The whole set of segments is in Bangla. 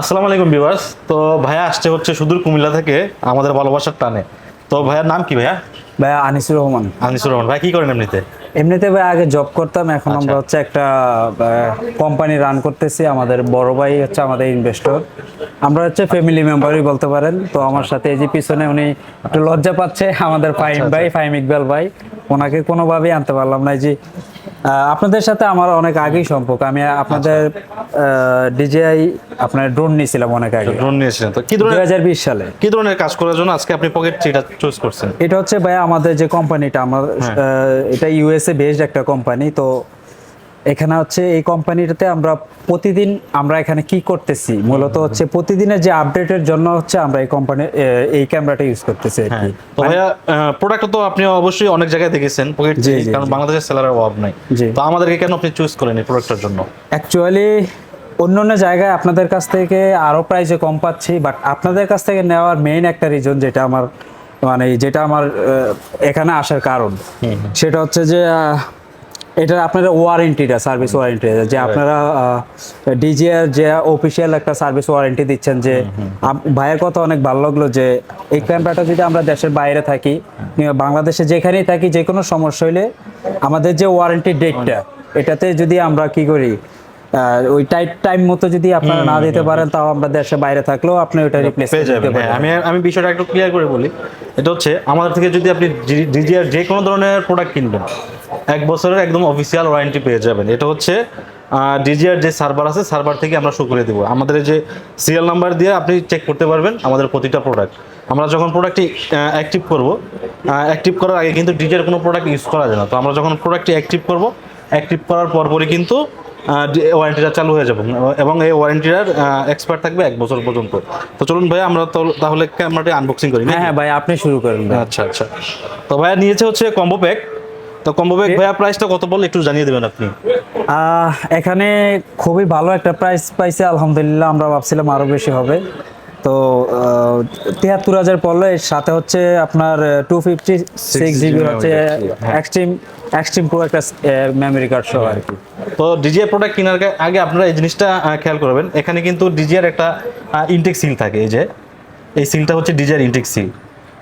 আসসালামু আলাইকুম ভিউয়ার্স। তো ভাইয়া আসছে হচ্ছে সুদূর কুমিল্লা থেকে আমাদের ভালোবাসার টানে। তো ভাইয়ার নাম কি ভাইয়া? ভাইয়া আনিসুর রহমান। আনিসুর রহমান। ভাই কি করেন এমনিতে? এমনিতে ভাই আগে জব করতাম এখন আমরা হচ্ছে একটা কোম্পানি রান করতেছি। আমাদের বড় ভাই হচ্ছে আমাদের ইনভেস্টর আমরা হচ্ছে ফ্যামিলি মেম্বারই বলতে পারেন। তো আমার সাথে এই যে পিছনে উনি একটু লজ্জা পাচ্ছে আমাদের ফাইম ভাই ফাইম ইকবাল ভাই। ওনাকে কোনোভাবেই আনতে পারলাম না। এই যে আপনাদের সাথে আমার অনেক আগেই সম্পর্ক। আমি আপনাদের ডিজিআই আপনার ড্রোন নিয়েছিলাম অনেক আগে। ড্রোন নিয়েছিলেন। তো কি ধরনের হাজার বিশ সালে। কি ধরনের কাজ করার জন্য আজকে আপনি পকেট সেটা চুজ করছেন? এটা হচ্ছে ভাই আমাদের যে কোম্পানিটা আমার হ্যাঁ। এটা ইউএসএ বেসড একটা কোম্পানি তো এখানে হচ্ছে এই কোম্পানিটাতে আমরা প্রতিদিন আমরা এখানে কি করতেছি? মূলত হচ্ছে প্রতিদিনের যে আপডেটের জন্য হচ্ছে আমরা এই কোম্পানি এই ক্যামেরাটা ইউজ করতেছি আর হ্যাঁ। কি তো ভাইয়া প্রোডাক্ট তো আপনি অবশ্যই অনেক জায়গায় দেখেছেন পকেট কারণ। বাংলাদেশের সেলারের অভাব নাই। তো আমাদেরকে কেন আপনি চুজ করেন এই প্রোডাক্টের জন্য? অ্যাকচুয়ালি অন্য অন্য জায়গায় আপনাদের কাছ থেকে আরও প্রাইসে কম পাচ্ছি বাট আপনাদের কাছ থেকে নেওয়ার মেইন একটা রিজন যেটা আমার মানে যেটা আমার এখানে আসার কারণ সেটা হচ্ছে যে এটা আপনারা ওয়ারেন্টিটা সার্ভিস ওয়ারেন্টি যে আপনারা ডিজিআর যে অফিসিয়াল একটা সার্ভিস ওয়ারেন্টি দিচ্ছেন যে ভাইয়ের কথা অনেক ভালো লাগল যে এই ক্যামেরাটা যদি আমরা দেশের বাইরে থাকি কিংবা বাংলাদেশে যেখানেই থাকি যে কোনো সমস্যা হইলে আমাদের যে ওয়ারেন্টি ডেটটা এটাতে যদি আমরা কি করি ওই টাইট টাইম মতো যদি আপনারা না দিতে পারেন তাও আমরা দেশে বাইরে থাকলেও আপনি ওটা রিপ্লেস যাবেন হ্যাঁ, আমি আমি বিষয়টা একটু ক্লিয়ার করে বলি। এটা হচ্ছে আমাদের থেকে যদি আপনি ডিজিআর যে কোনো ধরনের প্রোডাক্ট কিনবেন এক বছরের একদম অফিসিয়াল ওয়ারেন্টি পেয়ে যাবেন। এটা হচ্ছে ডিজিআর যে সার্ভার আছে সার্ভার থেকে আমরা শো করে দেবো। আমাদের যে সিরিয়াল নাম্বার দিয়ে আপনি চেক করতে পারবেন আমাদের প্রতিটা প্রোডাক্ট আমরা যখন প্রোডাক্টটি অ্যাক্টিভ করব অ্যাক্টিভ করার আগে কিন্তু ডিজিআর কোনো প্রোডাক্ট ইউজ করা যায় না। তো আমরা যখন প্রোডাক্টটি অ্যাক্টিভ করব অ্যাক্টিভ করার পরপরই কিন্তু ওয়ারেন্টিটা চালু হয়ে যাবে। এবং এই ওয়ারেন্টিটার এক্সপায়ার থাকবে এক বছর পর্যন্ত। তো চলুন ভাই আমরা তো তাহলে ক্যামেরাটি আনবক্সিং করি হ্যাঁ হ্যাঁ ভাই আপনি শুরু করেন আচ্ছা আচ্ছা। তো ভাইয়া নিয়েছে হচ্ছে কম্বো প্যাক তো কম্বো প্যাক ভাইয়া প্রাইসটা কত বল? একটু জানিয়ে দেবেন আপনি। এখানে খুবই ভালো একটা প্রাইস পাইছে। আলহামদুলিল্লাহ আমরা ভাবছিলাম আরও বেশি হবে। তো তিয়াত্তর হাজার পড়ল এর সাথে হচ্ছে আপনার টু ফিফটি সিক্স জিবি হচ্ছে হ্যাঁ। এক্সট্রিম এক্সট্রিম প্রো একটা মেমোরি কার্ড সহ আর কি। তো ডিজিআর প্রোডাক্ট কেনার আগে- আপনারা এই জিনিসটা খেয়াল করবেন। এখানে কিন্তু ডিজিআর একটা ইনটেক সিল থাকে এই যে। এই সিলটা হচ্ছে ডিজিআর ইনটেক সিল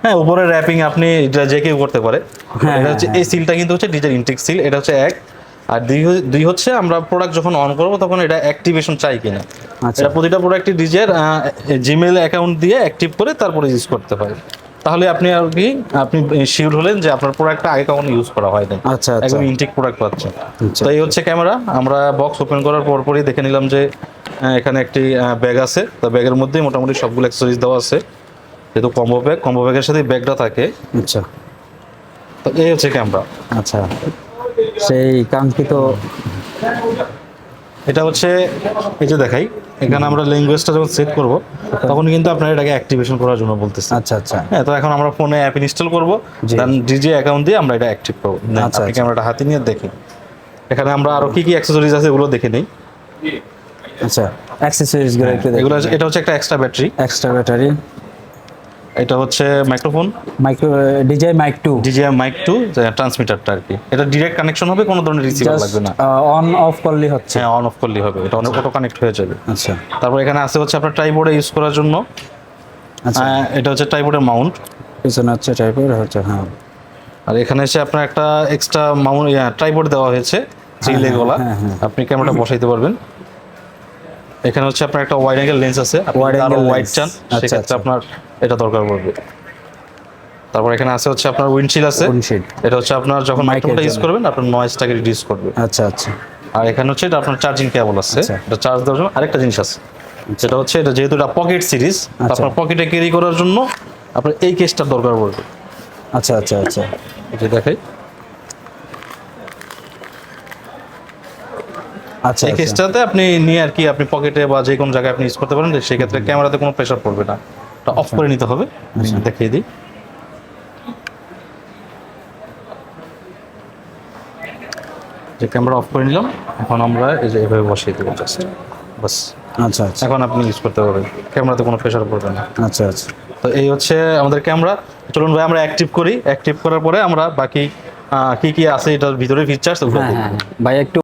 হ্যাঁ উপরে র্যাপিং আপনি যে কেউ করতে পারে। হ্যাঁ, এটা হচ্ছে এই সিলটা কিন্তু হচ্ছে ডিজিআর ইনটেক সিল এটা হচ্ছে এক। আর দুই দুই হচ্ছে আমরা প্রোডাক্ট যখন অন করব তখন এটা অ্যাক্টিভেশন চাই কিনা। আচ্ছা। এটা প্রতিটা প্রোডাক্টই ডিজিআর জিমেল অ্যাকাউন্ট দিয়ে অ্যাক্টিভ করে তারপরে ইউজ করতে হয়। তাহলে আপনি আর কি আপনি শিওর হলেন যে আপনার প্রোডাক্টটা আগে কখনো ইউজ করা হয়নি আচ্ছা, আচ্ছা। একদম ইনটেক প্রোডাক্ট পাচ্ছেন। আচ্ছা। তো এই হচ্ছে ক্যামেরা আমরা বক্স ওপেন করার পর পরপরই দেখে নিলাম যে এখানে একটি ব্যাগ আছে। তো ব্যাগের মধ্যেই মোটামুটি সবগুলো অ্যাক্সেসরিজ দেওয়া আছে। যেহেতু কম্বো ব্যাগ কম্বো ব্যাগের সাথে ব্যাগটা থাকে। আচ্ছা। তো এই হচ্ছে ক্যামেরা আচ্ছা। সেই কাঙ্ক্ষিত এটা হচ্ছে এই যে দেখাই এখানে আমরা ল্যাঙ্গুয়েজটা যখন সেট করব তখন কিন্তু আপনার এটাকে অ্যাক্টিভেশন করার জন্য বলতেছি। আচ্ছা আচ্ছা। হ্যাঁ তো এখন আমরা ফোনে অ্যাপ ইনস্টল করব। দেন ডিজে অ্যাকাউন্ট দিয়ে আমরা এটা অ্যাক্টিভ করব Then আচ্ছা, আপনি আচ্ছা। ক্যামেরাটা হাতে নিয়ে দেখি এখানে আমরা আরও কি কি অ্যাক্সেসরিজ আছে এগুলো দেখে নিই। আচ্ছা অ্যাক্সেসরিজগুলো এগুলো এটা হচ্ছে একটা এক্সট্রা ব্যাটারি এক্সট্রা ব্যাটারি এটা হচ্ছে microphone? Micro DJI mic two. DJI mic two ট্রান্সমিটারটা আর কি। এটা ডিরেক্ট কানেকশন হবে কোনো ধরনের রিসিভার লাগবে না। অন অফ করলে হচ্ছে। হ্যাঁ অন অফ করলেই হবে। এটা অনেক অটো কানেক্ট হয়ে যাবে। আচ্ছা। তারপর এখানে আছে হচ্ছে আপনার ট্রাইবোর্ডে ইউজ করার জন্য। আচ্ছা। এটা হচ্ছে ট্রাইবোর্ডের মাউন্ট পিছনে হচ্ছে টাইপের হচ্ছে হ্যাঁ। আর এখানে এসে আপনার একটা এক্সট্রা মাউন্ট ট্রাইবোর্ড দেওয়া হয়েছে থ্রি হ্যাঁ, লেগওয়ালা হ্যাঁ, হ্যাঁ। আপনি ক্যামেরাটা বসাইতে পারবেন। এখানে হচ্ছে আপনার একটা ওয়াইড অ্যাঙ্গেল লেন্স আছে যদি আরও ওয়াইড চান আচ্ছা, সেক্ষেত্রে আচ্ছা। আপনার এটা দরকার পড়বে। তারপর এখানে আছে হচ্ছে আপনার উইন্ডশিল আছে। এটা হচ্ছে আপনার যখন মাইক্রোফোনটা ইউজ করবেন আপনার নয়েজটাকে রিডিউস করবে। আচ্ছা আচ্ছা। আর এখানে হচ্ছে এটা আপনার চার্জিং কেবল আছে। আচ্ছা। এটা চার্জ দেওয়ার জন্য আরেকটা জিনিস আছে। যেটা হচ্ছে এটা যেহেতু এটা পকেট সিরিজ। আপনার পকেটে ক্যারি করার জন্য আপনার এই কেসটার দরকার পড়বে। আচ্ছা আচ্ছা আচ্ছা। যে দেখাই আচ্ছা এই আচ্ছা। কেসটাতে আপনি নিয়ে আর কি আপনি পকেটে বা যে কোনো জায়গায় আপনি ইউজ করতে পারেন সেক্ষেত্রে ক্যামেরাতে কোনো প্রেশার পড়বে না। এটা অফ করে নিতে হবে। আচ্ছা। দেখিয়ে দিই। যে ক্যামেরা অফ করে নিলাম এখন আমরা এই যে এভাবে বসিয়ে দেবো জাস্ট বাস। আচ্ছা আচ্ছা। এখন আপনি ইউজ করতে পারবেন। ক্যামেরাতে কোনো প্রেশার পড়বে না। আচ্ছা আচ্ছা। তো এই হচ্ছে আমাদের ক্যামেরা চলুন ভাই আমরা অ্যাক্টিভ করি। অ্যাক্টিভ করার পরে আমরা বাকি কি কি আছে এটার ভিতরে ফিচার্স হ্যাঁ দেখব হ্যাঁ। ভাই একটু